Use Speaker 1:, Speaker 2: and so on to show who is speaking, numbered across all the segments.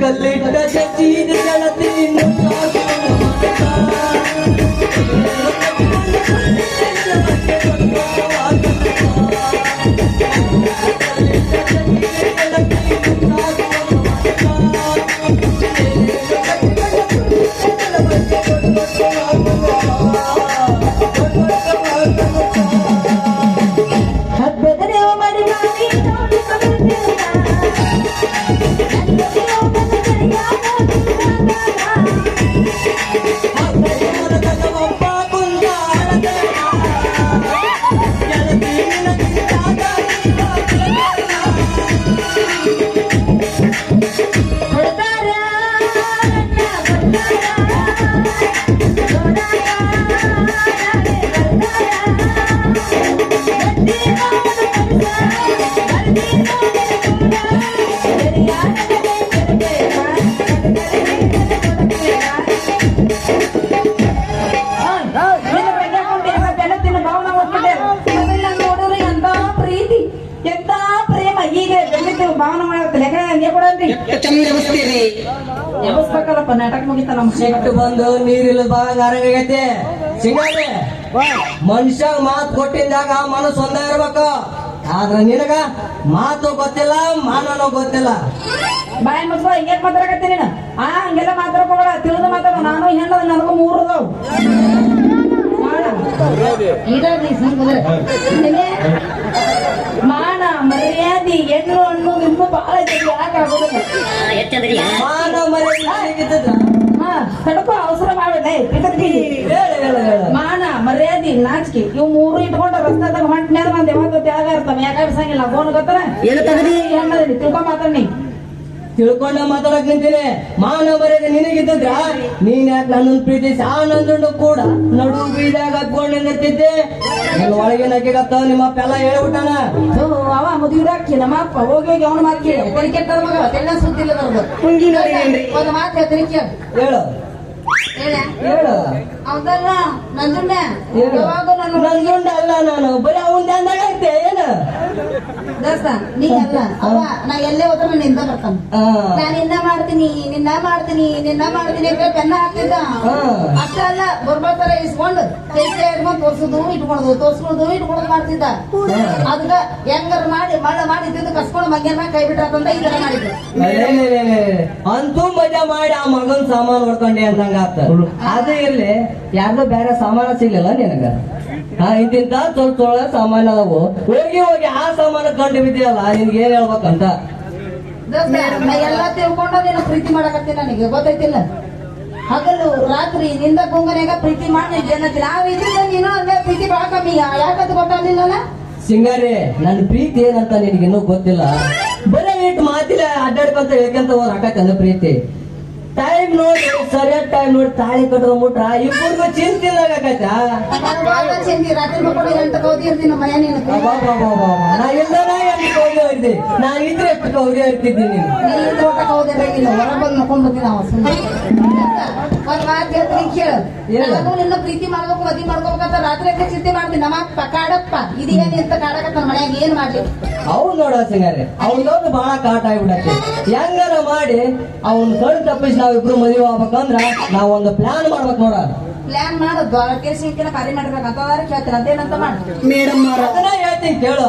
Speaker 1: ಕಲ್ಲು ಮೇಲೆ
Speaker 2: ಭಾವನೆ ಮಾಡತ್ತೆ. ಯಾಕಂದ್ರೆ ಹಂಗೆ ಕೊಡಲ್ರಿ
Speaker 3: ಚಂದ ಎಬ್ಸ್ತೀರಿ
Speaker 2: ಎಬ್ಸ್ಬೇಕಲ್ಲಪ್ಪ ನಾಟಕ ಮುಗಿತ ನಮ್ಮ
Speaker 1: ಸಿಟ್ಟು ಬಂದು ನೀರಿಲ್ಲ ಬಾಗ ಅರಂಗೈತೆ. ಸಿಂಗಾರಿ ಮನುಷ್ಯ ಮಾತು ಕೊಟ್ಟಿದ್ದಾಗ ಮನಸ್ಸು ಒಂದ ಇರ್ಬೇಕು. ಆದ್ರ ನಿನಗ ಮಾತು ಗೊತ್ತಿಲ್ಲ ಮಾನನು ಗೊತ್ತಿಲ್ಲ.
Speaker 2: ಬಾಯ್ ಮಸ್ಕೊ ಹಿಂಗೆ ಮಾತಾಡಕತ್ತೀನಿ ನೀನು? ಆ ಹಂಗೆಲ್ಲ ಮಾತಾಡ್ಕೋಬೇಡ. ತಿಳಿದು ಮಾತಾಡ. ನಾನು ಹೆಣ್ಣದ ನನಗೂ ಮೂರು ಅದಾವು. ಮಾನ ಮರ್ಯಾದಿ ಹೆಣ್ಣು ಹಣ್ಣು ಇನ್ನೂ ಬಹಳ
Speaker 3: ಹೆಚ್ಚದ್ರಿ
Speaker 1: ಮಾನ ಮರ್ಯಾದೆ
Speaker 2: ಹಾ. ಅವಸರ ಮಾನ ಮರ್ಯಾದಿ ನಾಚಿಕೆ ಇವ್ ಮೂರು ಇಟ್ಕೊಂಡ ರಸ್ತಾದಾಗ ಹೊಂಟ್ನ್ಯಾದ ಮಂದಿ ಯಾವತ್ತು ತ್ಯಾಗ ಇರ್ತಾನೆ ಯಾಕೆ ಗೋನ್ ಗೊತ್ತಾರ
Speaker 3: ತಗದಿ
Speaker 2: ಹೆಣ್ಣದಿ ತಿಳ್ಕೊ ಮಾತಾಡಿ
Speaker 1: ತಿಳ್ಕೊಂಡ ಮಾತಾಡಕ್ ನಿಂತೀನಿ ಮಾನ ನಿನಗಿದ್ದಿದ್ರೆ? ನೀನ್ ಯಾಕೆ ನನ್ನನ್ನು ಪ್ರೀತಿಸಿ ಆನಂದನು ಕೂಡ ನಡು ಬೀದಾಗ ಹತ್ಕೊಂಡು ನಿಂತಿದ್ದೆ ನನ್ನ ಒಳಗಿನ ಅಕ್ಕಿಗತ್ತ ನಿಮ್ಮ ಅಪ್ಪ ಎಲ್ಲ ಹೇಳ್ಬಿಟ್ಟಾನ?
Speaker 2: ಅವ ಮದುವೆ ನಮ್ಮ ಅಪ್ಪ ಹೋಗಿ ಅವನ ಮಾತು ಕೇಳಿ. ಕೆಟ್ಟ ಮಗ? ಎಲ್ಲ
Speaker 3: ಸುದ್ದಿಲ್ಲ
Speaker 2: ಒಂದು ಮಾತು ಹೇಳ್ತೀನಿ ಕೇಳು.
Speaker 1: ಹೇಳು.
Speaker 2: ಹೇಳ. ಅವದಲ್ಲ ನಂಜುಂಡ? ಯಾವಾಗ ನನ್ನ
Speaker 1: ನಂದುಂಡ ಅಲ್ಲ ನಾನು. ಬರೀ ಅವನ್ ಅಂದಾಗೈತೆ ಏನು?
Speaker 2: ದೋಸ್ತ ನೀ ಅಲ್ಲ ಅವ ನಾ ಎಲ್ಲೇ ಹೋದ್ರು ನಿಂದ ಬರ್ತಾನ. ನಾನು ನಿನ್ನ ಮಾಡ್ತೀನಿ ನಿನ್ನ ಮಾಡ್ತೀನಿ ನಿನ್ನ ಮಾಡ್ತೀನಿ ಅಂತ ಬೆನ್ನ ಹಾಕ್ತಿದ್ದ. ಅಷ್ಟೇ ಅಲ್ಲ ಬರ್ಬರ್ತಾರ ಇಸ್ಕೊಂಡು ಕೈ ಕೈ ಹಿಡ್ಕೊಂಡು ತೋರ್ಸುದು ಇಟ್ಕೊಳುದು ತೋರ್ಸ್ಕೊಳೋದು ಇಟ್ಕೊಳೋದು ಮಾಡ್ತಿದ್ದ. ಅದಕ್ಕ ಹೆಂಗಾರ ಮಾಡಿ ಮಳ್ಳ ಮಾಡಿ ತಿಂದು ಕಸ್ಕೊಂಡು ಮಂಗ್ಯಾನ ಮ್ಯಾಗ ಕೈ ಬಿಟ್ರಾತಂತ ಈ ತರ ಮಾಡಿದ್ರು.
Speaker 1: ಅಂತೂ ಮಜಾ ಮಾಡಿ ಆ ಮಗನ್ ಸಾಮಾನು ಹೊಡ್ಕೊಂಡೆ ಅಂದಂಗ ಆತ ಅದೇ ಇಲ್ಲಿ ಯಾರ್ದೋ ಬೇರೆ ಸಾಮಾನ ಸಿಗ್ಲಿಲ್ಲ ನಿನಗ. ಹಾ ಇಂತಿಂತ ಸ್ವಲ್ಪ ತೊಳ ಸಾಮಾನು ಅದಾವು ಹೋಗಿ ಹೋಗಿ ಆ ಸಾಮಾನ ಕಂಡು ಬಿದ್ದೀಯಲ್ಲ ನಿನ್ಗೆ ಏನ್ ಹೇಳ್ಬೇಕಂತ?
Speaker 2: ಎಲ್ಲ ತಿಳ್ಕೊಂಡು ನೀನು ಪ್ರೀತಿ ಮಾಡಕತ್ತೀನಿ ನನಗೆ ಗೊತ್ತೈತಿಲ್ಲ ಹಗಲು ರಾತ್ರಿ ನಿಂದ ಕುಂಗನೆಗ ಪ್ರೀತಿ ಮಾಡಿ ಜನತಿ ನಾವ್ ಇದ್ರಿಂದ ನೀನು ಪ್ರೀತಿ ಬಹಳ ಕಮ್ಮಿ. ಯಾಕಂತ ಗೊತ್ತಾಗ್ಲಿಲ್ಲ
Speaker 1: ಸಿಂಗಾರಿ ನನ್ನ ಪ್ರೀತಿ ಏನಂತ ನಿನಗೆ ಇನ್ನೂ ಗೊತ್ತಿಲ್ಲ. ಬರೀ ಇಟ್ಟು ಮಾತಿಲ್ಲ ಅಡ್ಡಾಡ್ಕೊಂತ ಹೇಳ್ಕೊಂತ ಹೋದ್ ಹಾಕಕ್ಕಂದ ಪ್ರೀತಿ? ಟೈಮ್ ನೋಡಿ ಸರಿಯಾದ ಟೈಮ್ ನೋಡಿ ತಾಳಿ ಕಟ್ಕೊಂಡ್ಬಿಟ್ರ? ಇಬ್ಬರಿಗೂ ಚಿಂತಿಲ್ಲಾಗತ್ತ
Speaker 2: ನಾನು ಬಾಳ ಚಿಂತಿ ರಾತ್ರಿ ಮಕ್ಕಳು ಎಂಟಕ್ಕೆ ಓದಿರ್ತೀನಿ ನಮ್ಮ ಮನೆ ನೀನು.
Speaker 1: ನಾ ಇಲ್ದಾನ ಕೌದಿ ನಾ ಇದ್ರೆ ಎಷ್ಟು ಕೌದಿ ಇರ್ತಿದ್ದೀನಿ ನೀನು?
Speaker 2: ನೀ ಇದ್ರ ಊಟಕ್ಕೆ ಹೋದಿರಂಗಿಲ್ಲ ಹೊರ ಬಂದು ಬರ್ತೀನಿ ನಾನು ನಿನ್ನ ಪ್ರೀತಿ ಮಾಡ್ಬೇಕು ಮದ್ವಿ ಮಾಡ್ಕೋಬೇಕಂತ ರಾತ್ರಿ ಅಂತ ಚಿಂತೆ ಮಾಡ್ತೀನಿ. ನಮ್ಮ ಅಪ್ಪ ಕಾಡಪ್ಪ ಇದೇನು ಅಂತ ಕಾಡಕತ್ತ ಮನ್ಯಾಗ ಏನ್ ಮಾಡ್ಲಿ?
Speaker 1: ಅವ್ನು ನೋಡ ಸಿಂಗಾರೆ ಅವ್ನೊಂದು ಬಹಳ ಕಾಟ ಆಗ್ಬಿಡತ್ತೆ. ಹೆಂಗಾರ ಮಾಡಿ ಅವ್ನ ಕಣ್ ತಪ್ಪಿಸಿ ನಾವಿಬ್ರು ಮದುವೆ ಆಗ್ಬೇಕಂದ್ರ ನಾವೊಂದು ಒಂದು ಪ್ಲಾನ್ ಮಾಡ್ಬೇಕು ನೋಡ.
Speaker 2: ಪ್ಲಾನ್ ಮಾಡು ಕೇಸಿನ ಕಾರ್ಯ ಮಾಡಿರ್ಬೇಕಂತ ಕೇಳ್ತೀನಿ ಅದೇನಂತ ಮಾಡಿ.
Speaker 3: ಮೇಡಮ್
Speaker 1: ಅದನ್ನ ಹೇಳ್ತೀನಿ ಕೇಳು.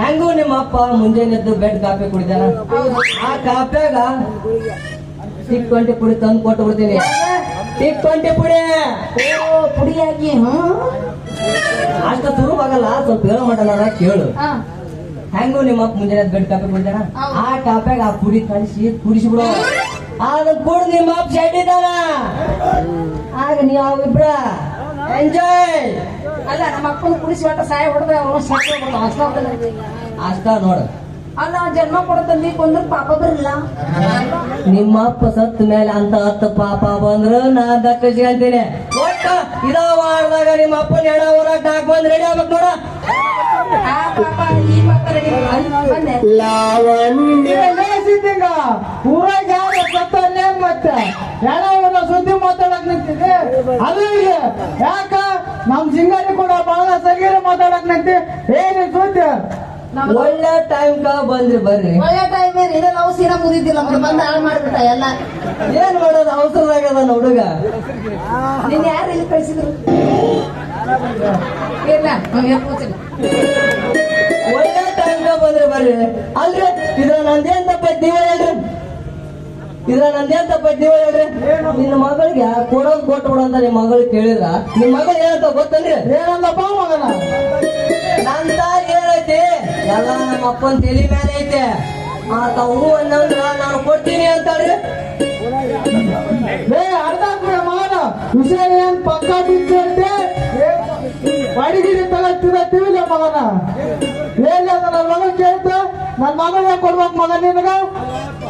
Speaker 1: ಹೆಂಗೂ ನಿಮ್ಮ ಅಪ್ಪ ಮುಂಜಾನೆ ಎದ್ದು ಬೆಡ್ ಕಾಫಿ ಕುಡಿದಾನ? ಆ ಕಾಫಿಯಾಗ ಟ್ವೆಂಟಿ ಪುಡಿ ತಂದು ಕೊಟ್ಟು ಬಿಡ್ತೀನಿ ಟ್ವೆಂಟಿ ಪುಡಿ.
Speaker 2: ಓ ಪುಡಿಯಾಗಿ ಹ್ಮ್
Speaker 1: ಅಷ್ಟು ಸುಲಭಾಗಲ್ಲ ಸ್ವಲ್ಪ ಹೇಳೋ ಮಾಡಲ್ಲ ಕೇಳು.
Speaker 2: ಹೆಂಗು
Speaker 1: ಹೆಂಗೂ ನಿಮ್ಮ ಅಪ್ಪ ಮುಂಜಾನೆ ಬೆಡ್ ಕಾಪಿ ಕುಡಿದಾನ ಆ ಕಾಪ್ಯಾಗ ಆ ಪುಡಿ ಕಳಿಸಿ ಕುಡಿಸಿ ಬಿಡು ಅದ ಕುಡ್ದು ನಿಮ್ಮ ಅಪ್ಪ ಶೆಡ್ಡಿದಾನ ಆಗ ನೀವು ಅವಿಬ್ರ ಎಂಜಾಯ್.
Speaker 2: ಅಲ್ಲ ನಮ್ಮ ಅಪ್ಪನ ಕುಡಿಸಿ ಒಟ್ಟ ಸಾಯ ಹೊಡೆದ್ರೆ ಅವನು ಸಾಕು ಅಷ್ಟ
Speaker 1: ನೋಡು.
Speaker 2: ಅಲ್ಲ ಜನ್ಮ ಕೊಡತಂದಿ ಕೊಂದ್ರ ಪಾಪ ಬರಲ್ಲ.
Speaker 1: ನಿಮ್ಮ ಅಪ್ಪ ಸತ್ತ ಮೇಲೆ ಅಂತ ಹತ್ತ ಪಾಪ ಬಂದ್ರ ನಾ ದಕ್ಕಿಸ್ಕೊಂತೀನಿ ಒಟ್ಟ ಇದ ವಾರದಾಗ ನಿಮ್ಮ ಅಪ್ಪನ ಎಡ ಊರಾಗ ನಾಕ್ ಬಂದ್ ರೆಡಿ ಆಗ್ಬೇಕು ನೋಡ.
Speaker 4: ಸಿದ್ದಿಂಗ ಊರಾಗ ಯಾರು ಸತ್ತಲ್ಲೇ ಮತ್ತೆ. ಏನೋ ಸುದ್ದಿ ಮಾತಾಡಕ್ ನಿಂತಿದೆ ಅದು ಯಾಕ? ನಮ್ ಸಿಂಗಾರಿ ಕೂಡ ಬಹಳ ಸರಿಯಾಗಿ ಮಾತಾಡಕ್ ನಿಂತಿ. ಏನ್ ಸುದ್ದಿ?
Speaker 1: ಒಳ್ಳೆ ಟೈಮ್ ಕ ಬಂದ್ರಿ ಬರ್ರಿ.
Speaker 2: ಒಳ್ಳೆ ಟೈಮ್ ಏನ್ ಇದೆ ಲವ್ ಸೀನ ಮುಗಿದಿಲ್ಲ ಮತ್ತೆ ಬಂದು ಹಾಳು ಮಾಡ್ಬಿಟ್ಟ ಎಲ್ಲ.
Speaker 1: ಏನ್ ಮಾಡೋದು ಅವಸರ ಆಗದ ಹುಡುಗ.
Speaker 2: ನಿನ್ನ ಯಾರು ಇಲ್ಲಿ ಕಳಿಸಿದ್ರು?
Speaker 1: ಒಳ್ಳೆ ಟೈಮ್ ಕ ಬಂದ್ರಿ ಬರ್ರಿ. ಅಲ್ರಿ ಇದ್ರ ನಂದೇನ್ ತಪ್ಪ ನೀವೇ ಹೇಳ್ರಿ. ಇದ್ರ ನಂದೇನ್ ತಪ್ಪ ನೀವೇ ಹೇಳ್ರಿ. ನಿನ್ನ ಮಗಳಿಗೆ ಕೊಡೋದ್ ಕೊಟ್ಟು ಬಿಡ ಅಂತ ನಿಮ್ ಮಗಳಿಗೆ ಕೇಳಿದ್ರ. ನಿಮ್ ಮಗಳು ಏನಂತ ಗೊತ್ತನ್ರಿ?
Speaker 4: ಏನಂದಪ್ಪ ಮಗನ?
Speaker 1: ನನ್ನ ತಾಯಿ ಎಲ್ಲ ನಮ್ಮ ಅಪ್ಪನ ತಲೆ ಮೇಲೆ ಐತೆ. ಆತ ಹೂ ಅನ್ನಂದ್ರ ನಾನು ಕೊಡ್ತೀನಿ ಅಂತಾಳ್ರಿ
Speaker 4: ಏ ಅರ್ಧ ಕೂಡ ವಿಷಯ ಏನ್ ಪಕ್ಕ ತಗೊಳ್ತಿದ ಮಗನ. ಏನ್ ನನ್ನ ಮಗ ಕೇಳ್ತ ನನ್ನ ಮಗನ ಕೊಡ್ಬೇಕು ಮಗ ನಿನಗ?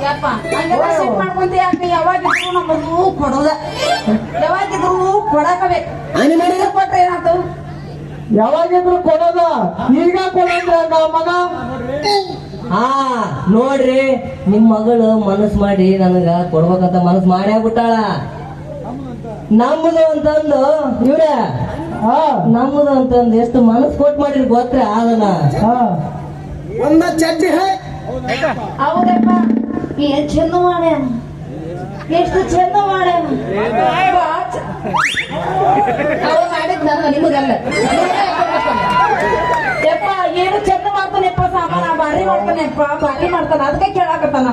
Speaker 2: ಯಪ್ಪ ಹಂಗೆಲ್ಲ ಸಿಟ್ ಮಾಡ್ಕೊಂತ ಯಾಕೆ ಯಾವಾಗಿದ್ರು ಕೊಡೋದ ಯಾವಾಗಿದ್ರು ಕೊಡಕಬೇಕು. ಕೊಟ್ರೆ
Speaker 4: ಯಾವಾಗಿದ್ರು ಕೊಡೋದ? ಈಗ ಕೊಡಂದ್ರೆ ಮಗ
Speaker 1: ಹಾ ನೋಡ್ರಿ ನಿಮ್ ಮಗಳು ಮನಸ್ ಮಾಡಿ ನನಗ ಕೊಡ್ಬೇಕಂತ ಮನಸ್ ಮಾಡಿ ಬಿಟ್ಟಾಳ ನಮ್ಮದು ಅಂತಂದು ಇವ್ರ
Speaker 4: ಹಾ
Speaker 1: ನಮ್ಮದು ಅಂತಂದು ಎಷ್ಟು ಮನಸ್ ಕೊಟ್ ಮಾಡಿರಿ ಗೊತ್ತ್ರ ಅದನ್ನ?
Speaker 4: ಹಾ
Speaker 3: ಒಂದ ಚಡ್ಡಿ ಹೈ.
Speaker 2: ಹೌದಪ್ಪ. ಏನ್ ಚಂದ ಮಾಡ್ಯಾನ ಎಷ್ಟು ಚಂದ ಚ- ಅವ ಮಾಡಿದ್ ನಾನು ನಿಮಗಲ್ಲ. ಯಪ್ಪ ಏನು ಚಂದ ಮಾಡ್ತಾನೆಪ್ಪ ಸಾಮಾನ ಬಾರಿ ಮಾಡ್ತಾನೆಪ್ಪ ಬಾರಿ ಮಾಡ್ತಾನ ಅದಕ್ಕೆ ಕೇಳಾಕತ್ತಾನ.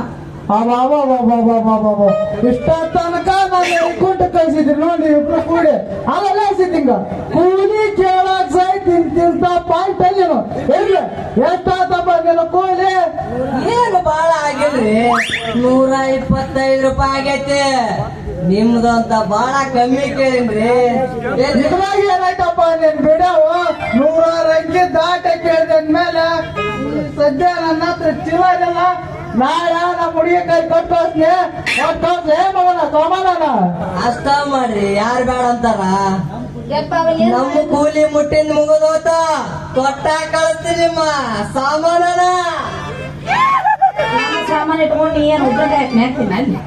Speaker 4: ಇಷ್ಟ ತನಕ ನಾನು ಇಟ್ಕೊಂಡು ಕಳ್ಸಿದ್ರಿ ನೋಡಿ ಇಬ್ರು ಕೂಡಿ. ಅವೆಲ್ಲ ಸಿದ್ದಿಂಗ ಕೂಲಿ ತಿಂತ ಪಾಯಿಂಟ್ ಅಲ್ಲಿ ಎಲ್ಲಿ ಎಷ್ಟಾತಪ್ಪ ನೀನು ಕೂಲಿ.
Speaker 1: ಏನು ಬಾಳ ಆಗಿಲ್ರಿ ನೂರ ಇಪ್ಪತ್ತೈದು ರೂಪಾಯಿ ಆಗೈತೆ. ನಿಮ್ದು ಅಂತ ಬಾಳ ಕಮ್ಮಿ ಕೇಳಿನ್ರಿ ಏ
Speaker 4: ಇದ್ರಾಗ ಏನಾಯ್ತಪ್ಪ ನೀನ್ ಬಿಡವು ನೂರಾರು ಅಂಕಿ ದಾಟ ಕೇಳಿದ್ಮೇಲೆ ಮೇಲೆ ಸದ್ಯ ನನ್ನ ಹತ್ರ ಚಿಲ್ಲರಿಲ್ಲ ನಾಳೆ ನಮ್ಮ ಹುಡುಗಿ ಕೈ ಕೊಟ್ಟೋಸ್ನೆ ಕೊಟ್ಟೋಸ್ನೆ ಮಗನ ಸಮಾನ
Speaker 1: ಅಷ್ಟ ಮಾಡ್ರಿ. ಯಾರು ಬೇಡ ಅಂತಾರ? ನಮ್ಮ ಕೂಲಿ ಮುಟ್ಟಿಂದ ಮುಗಿದೋತ ಕೊಟ್ಟ ಕಳಿಸ್ತೀನಿ ಸಾಮಾನ ಸಾಮಾನನ.
Speaker 2: ಸಾಮಾನು ಇಟ್ಕೊಂಡು ಏನು ನೇಗ್ತೀನಿ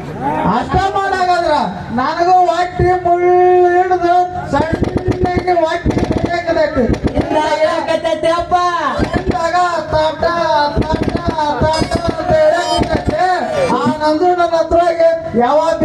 Speaker 4: ಅಷ್ಟ ಮಾಡಾಗದ್ರ ನನಗೂ ಹೊಟ್ಟಿ ಮುಳ್ಳು ಹಿಡಿದು ಸಣ್ಣ ಹೊಟ್ಟಿ
Speaker 1: ಇರಾಕತ್ತೈತಿ ಅಪ್ಪ?
Speaker 4: ಎಂದಾಗ ತಾಟ ತಾಟ ತಾಟ ಅಂತ ಹೇಳಕ್ಕೆ ಆ ನಂದು ನನ್ನ ಹತ್ರ ಯಾವಾಗ